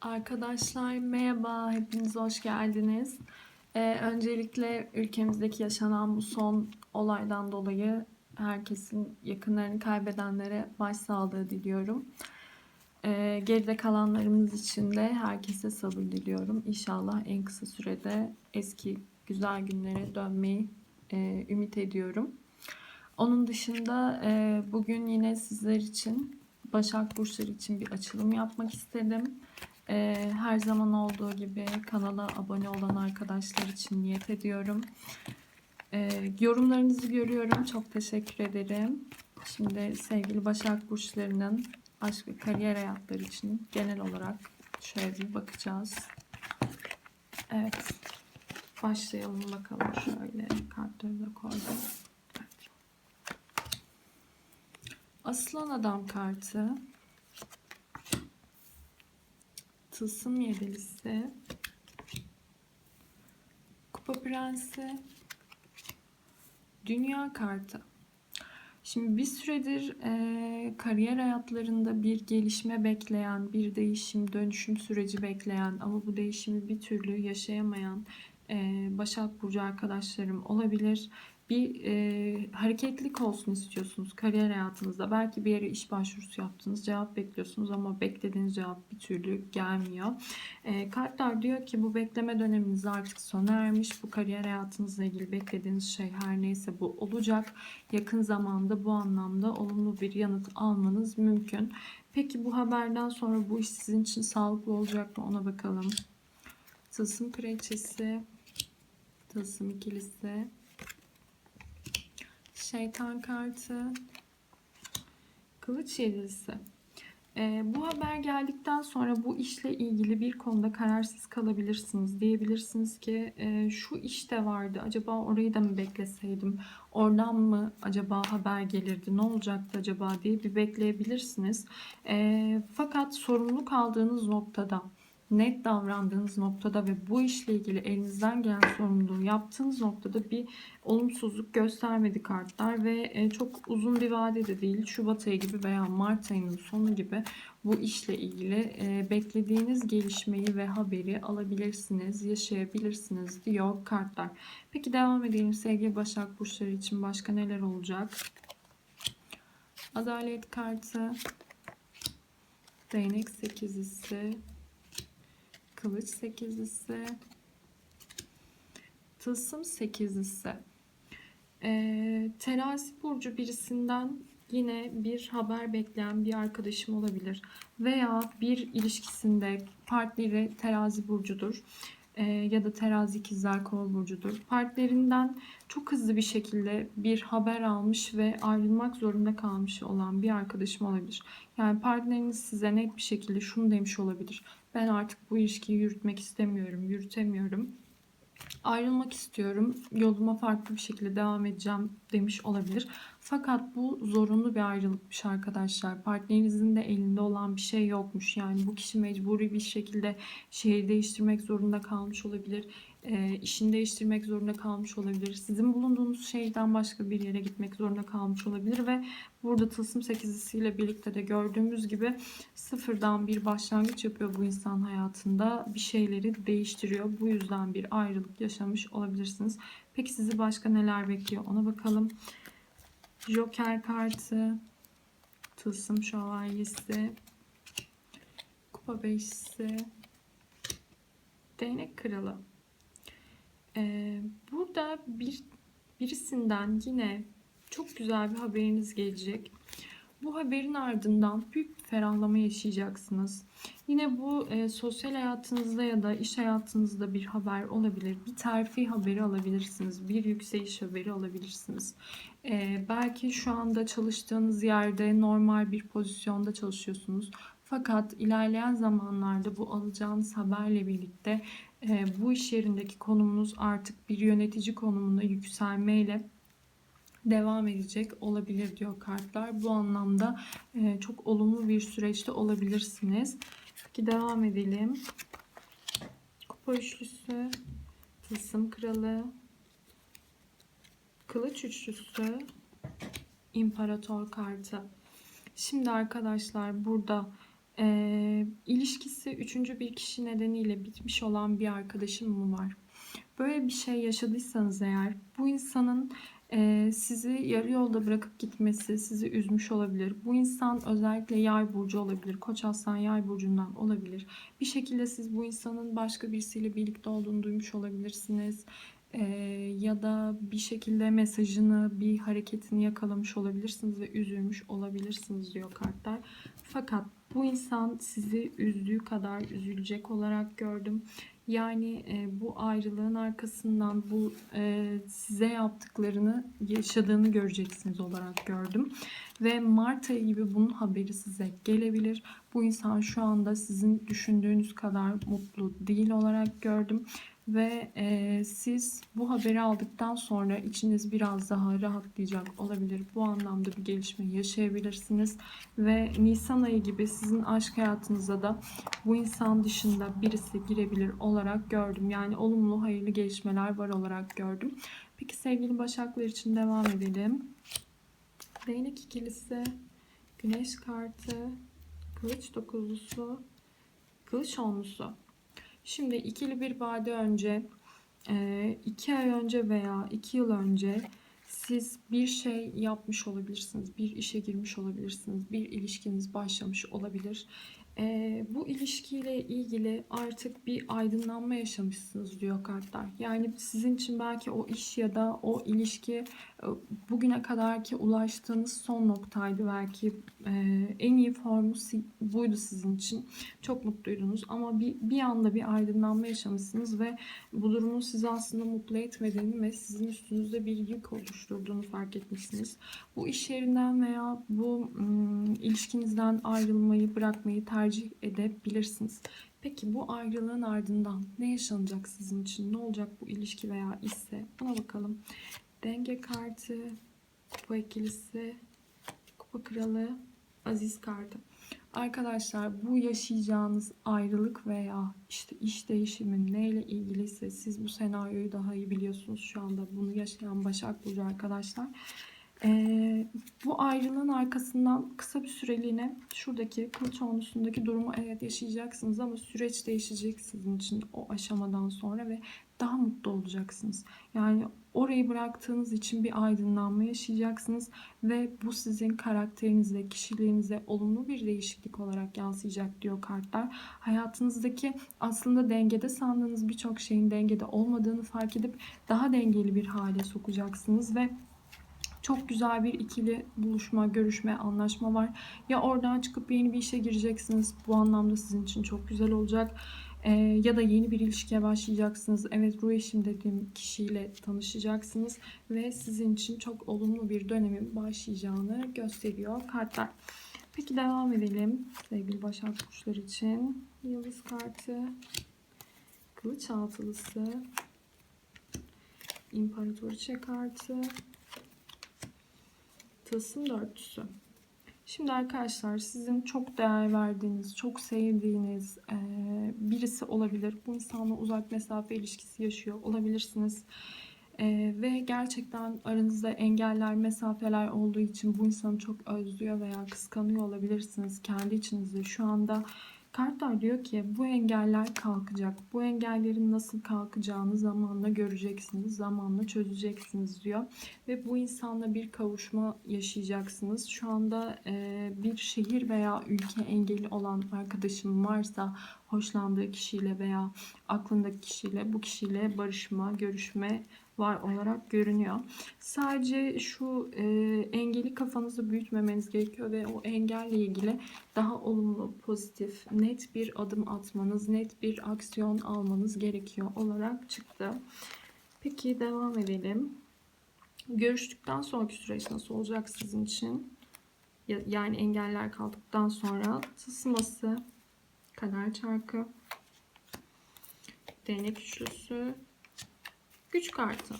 Arkadaşlar merhaba, hepiniz hoş geldiniz. Ee, öncelikle ülkemizdeki yaşanan bu son olaydan dolayı herkesin yakınlarını kaybedenlere başsağlığı diliyorum. Ee, geride kalanlarımız için de herkese sabır diliyorum. İnşallah en kısa sürede eski güzel günlere dönmeyi e, ümit ediyorum. Onun dışında e, bugün yine sizler için Başak Burçları için bir açılım yapmak istedim. Ee, her zaman olduğu gibi kanala abone olan arkadaşlar için niyet ediyorum. Ee, yorumlarınızı görüyorum. Çok teşekkür ederim. Şimdi sevgili Başak Burçları'nın aşk ve kariyer hayatları için genel olarak şöyle bir bakacağız. Evet. Başlayalım bakalım. Şöyle kartları da koydum. Evet. Aslan Adam kartı. Tılsım Yedilisi, Kupa Prensi, Dünya Kartı. Şimdi bir süredir e, kariyer hayatlarında bir gelişme bekleyen, bir değişim, dönüşüm süreci bekleyen ama bu değişimi bir türlü yaşayamayan e, Başak Burcu arkadaşlarım olabilir bir e, hareketlilik olsun istiyorsunuz kariyer hayatınızda. Belki bir yere iş başvurusu yaptınız, cevap bekliyorsunuz ama beklediğiniz cevap bir türlü gelmiyor. E, kartlar diyor ki bu bekleme döneminiz artık sona ermiş. Bu kariyer hayatınızla ilgili beklediğiniz şey her neyse bu olacak. Yakın zamanda bu anlamda olumlu bir yanıt almanız mümkün. Peki bu haberden sonra bu iş sizin için sağlıklı olacak mı ona bakalım. Tılsım kraliçesi, tılsım ikilisi, Şeytan kartı. Kılıç yedilisi. Ee, bu haber geldikten sonra bu işle ilgili bir konuda kararsız kalabilirsiniz. Diyebilirsiniz ki e, şu işte vardı. Acaba orayı da mı bekleseydim? Oradan mı acaba haber gelirdi? Ne olacaktı acaba diye bir bekleyebilirsiniz. E, fakat sorumluluk aldığınız noktada net davrandığınız noktada ve bu işle ilgili elinizden gelen sorumluluğu yaptığınız noktada bir olumsuzluk göstermedi kartlar ve e, çok uzun bir vadede değil Şubat ayı gibi veya Mart ayının sonu gibi bu işle ilgili e, beklediğiniz gelişmeyi ve haberi alabilirsiniz, yaşayabilirsiniz diyor kartlar. Peki devam edelim sevgili Başak Burçları için başka neler olacak? Adalet kartı, Değnek sekizlisi, Kılıç sekizlisi. Tılsım sekizlisi. Ee, terazi burcu birisinden yine bir haber bekleyen bir arkadaşım olabilir. Veya bir ilişkisinde partneri terazi burcudur. Ee, ya da terazi ikizler kol burcudur. Partnerinden çok hızlı bir şekilde bir haber almış ve ayrılmak zorunda kalmış olan bir arkadaşım olabilir. Yani partneriniz size net bir şekilde şunu demiş olabilir ben artık bu ilişkiyi yürütmek istemiyorum, yürütemiyorum. Ayrılmak istiyorum, yoluma farklı bir şekilde devam edeceğim demiş olabilir. Fakat bu zorunlu bir ayrılıkmış arkadaşlar. Partnerinizin de elinde olan bir şey yokmuş. Yani bu kişi mecburi bir şekilde şehir değiştirmek zorunda kalmış olabilir e, işini değiştirmek zorunda kalmış olabilir. Sizin bulunduğunuz şehirden başka bir yere gitmek zorunda kalmış olabilir ve burada tılsım sekizisiyle birlikte de gördüğümüz gibi sıfırdan bir başlangıç yapıyor bu insan hayatında. Bir şeyleri değiştiriyor. Bu yüzden bir ayrılık yaşamış olabilirsiniz. Peki sizi başka neler bekliyor ona bakalım. Joker kartı, tılsım şövalyesi, kupa beşisi, değnek kralı. Burada bir birisinden yine çok güzel bir haberiniz gelecek. Bu haberin ardından büyük bir ferahlama yaşayacaksınız. Yine bu e, sosyal hayatınızda ya da iş hayatınızda bir haber olabilir. Bir terfi haberi alabilirsiniz. Bir yükseliş haberi alabilirsiniz. E, belki şu anda çalıştığınız yerde normal bir pozisyonda çalışıyorsunuz. Fakat ilerleyen zamanlarda bu alacağınız haberle birlikte e, bu iş yerindeki konumunuz artık bir yönetici konumuna yükselmeyle devam edecek olabilir diyor kartlar. Bu anlamda e, çok olumlu bir süreçte olabilirsiniz. Peki devam edelim. Kupa üçlüsü, tılsım kralı, kılıç üçlüsü, imparator kartı. Şimdi arkadaşlar burada Ee, ilişkisi üçüncü bir kişi nedeniyle bitmiş olan bir arkadaşım mı var? Böyle bir şey yaşadıysanız eğer bu insanın e, sizi yarı yolda bırakıp gitmesi sizi üzmüş olabilir. Bu insan özellikle yay burcu olabilir. Koç aslan yay burcundan olabilir. Bir şekilde siz bu insanın başka birisiyle birlikte olduğunu duymuş olabilirsiniz. Ee, ya da bir şekilde mesajını, bir hareketini yakalamış olabilirsiniz ve üzülmüş olabilirsiniz diyor kartlar. Fakat bu insan sizi üzdüğü kadar üzülecek olarak gördüm. Yani e, bu ayrılığın arkasından bu e, size yaptıklarını yaşadığını göreceksiniz olarak gördüm. Ve Mart ayı gibi bunun haberi size gelebilir. Bu insan şu anda sizin düşündüğünüz kadar mutlu değil olarak gördüm. Ve e, siz bu haberi aldıktan sonra içiniz biraz daha rahatlayacak olabilir. Bu anlamda bir gelişme yaşayabilirsiniz. Ve Nisan ayı gibi sizin aşk hayatınıza da bu insan dışında birisi girebilir olarak gördüm. Yani olumlu hayırlı gelişmeler var olarak gördüm. Peki sevgili Başaklar için devam edelim. Değnek ikilisi, Güneş kartı, Kılıç dokuzlusu, Kılıç onlusu. Şimdi ikili bir vade önce, e, iki ay önce veya iki yıl önce siz bir şey yapmış olabilirsiniz, bir işe girmiş olabilirsiniz, bir ilişkiniz başlamış olabilir. E, bu ilişkiyle ilgili artık bir aydınlanma yaşamışsınız diyor kartlar. Yani sizin için belki o iş ya da o ilişki e, bugüne kadarki ulaştığınız son noktaydı belki e, en iyi formu si- buydu sizin için. Çok mutluydunuz ama bir, bir anda bir aydınlanma yaşamışsınız ve bu durumun sizi aslında mutlu etmediğini ve sizin üstünüzde bir yük oluşturduğunu fark etmişsiniz. Bu iş yerinden veya bu ım, ilişkinizden ayrılmayı, bırakmayı tercih edebilirsiniz. Peki bu ayrılığın ardından ne yaşanacak sizin için? Ne olacak bu ilişki veya ise? Buna bakalım. Denge kartı, kupa ikilisi, kupa kralı, aziz kartı. Arkadaşlar bu yaşayacağınız ayrılık veya işte iş değişimi neyle ilgiliyse siz bu senaryoyu daha iyi biliyorsunuz şu anda bunu yaşayan Başak Burcu arkadaşlar. Ee, bu ayrılığın arkasından kısa bir süreliğine şuradaki kılıç onlusundaki durumu evet yaşayacaksınız ama süreç değişecek sizin için o aşamadan sonra ve daha mutlu olacaksınız. Yani orayı bıraktığınız için bir aydınlanma yaşayacaksınız ve bu sizin karakterinize, kişiliğinize olumlu bir değişiklik olarak yansıyacak diyor kartlar. Hayatınızdaki aslında dengede sandığınız birçok şeyin dengede olmadığını fark edip daha dengeli bir hale sokacaksınız ve çok güzel bir ikili buluşma, görüşme, anlaşma var. Ya oradan çıkıp yeni bir işe gireceksiniz. Bu anlamda sizin için çok güzel olacak. Ee, ya da yeni bir ilişkiye başlayacaksınız. Evet ruh eşim dediğim kişiyle tanışacaksınız. Ve sizin için çok olumlu bir dönemin başlayacağını gösteriyor kartlar. Peki devam edelim sevgili Başak Burçlar için. Yıldız kartı, Kılıç altılısı, İmparatoriçe kartı, Tılsım dörtlüsü. Şimdi arkadaşlar sizin çok değer verdiğiniz, çok sevdiğiniz e, birisi olabilir. Bu insanla uzak mesafe ilişkisi yaşıyor olabilirsiniz. E, ve gerçekten aranızda engeller, mesafeler olduğu için bu insanı çok özlüyor veya kıskanıyor olabilirsiniz. Kendi içinizde şu anda Kartlar diyor ki bu engeller kalkacak. Bu engellerin nasıl kalkacağını zamanla göreceksiniz. Zamanla çözeceksiniz diyor. Ve bu insanla bir kavuşma yaşayacaksınız. Şu anda e, bir şehir veya ülke engeli olan arkadaşım varsa hoşlandığı kişiyle veya aklındaki kişiyle bu kişiyle barışma, görüşme var olarak görünüyor. Sadece şu e, engeli kafanızı büyütmemeniz gerekiyor ve o engelle ilgili daha olumlu, pozitif, net bir adım atmanız, net bir aksiyon almanız gerekiyor olarak çıktı. Peki devam edelim. Görüştükten sonraki süreç nasıl olacak sizin için? Ya- Yani engeller kaldıktan sonra tısması, kader çarkı, değnek üçlüsü, güç kartı.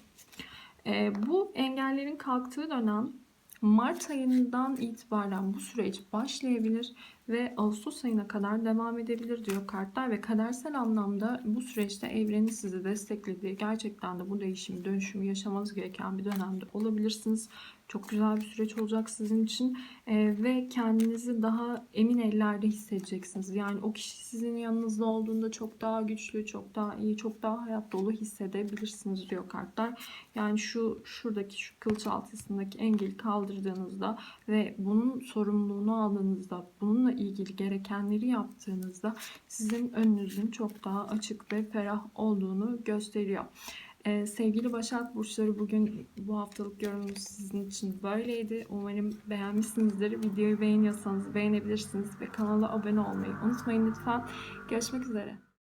Ee, bu engellerin kalktığı dönem Mart ayından itibaren bu süreç başlayabilir ve Ağustos ayına kadar devam edebilir diyor kartlar ve kadersel anlamda bu süreçte evrenin sizi desteklediği gerçekten de bu değişimi, dönüşümü yaşamanız gereken bir dönemde olabilirsiniz. Çok güzel bir süreç olacak sizin için Ee, ve kendinizi daha emin ellerde hissedeceksiniz. Yani o kişi sizin yanınızda olduğunda çok daha güçlü, çok daha iyi, çok daha hayat dolu hissedebilirsiniz diyor kartlar. Yani şu şuradaki şu kılıç altısındaki engeli kaldırdığınızda ve bunun sorumluluğunu aldığınızda, bununla ilgili gerekenleri yaptığınızda sizin önünüzün çok daha açık ve ferah olduğunu gösteriyor. Ee, sevgili Başak Burçları bugün bu haftalık yorumumuz sizin için böyleydi. Umarım beğenmişsinizdir. Videoyu beğeniyorsanız beğenebilirsiniz ve kanala abone olmayı unutmayın lütfen. Görüşmek üzere.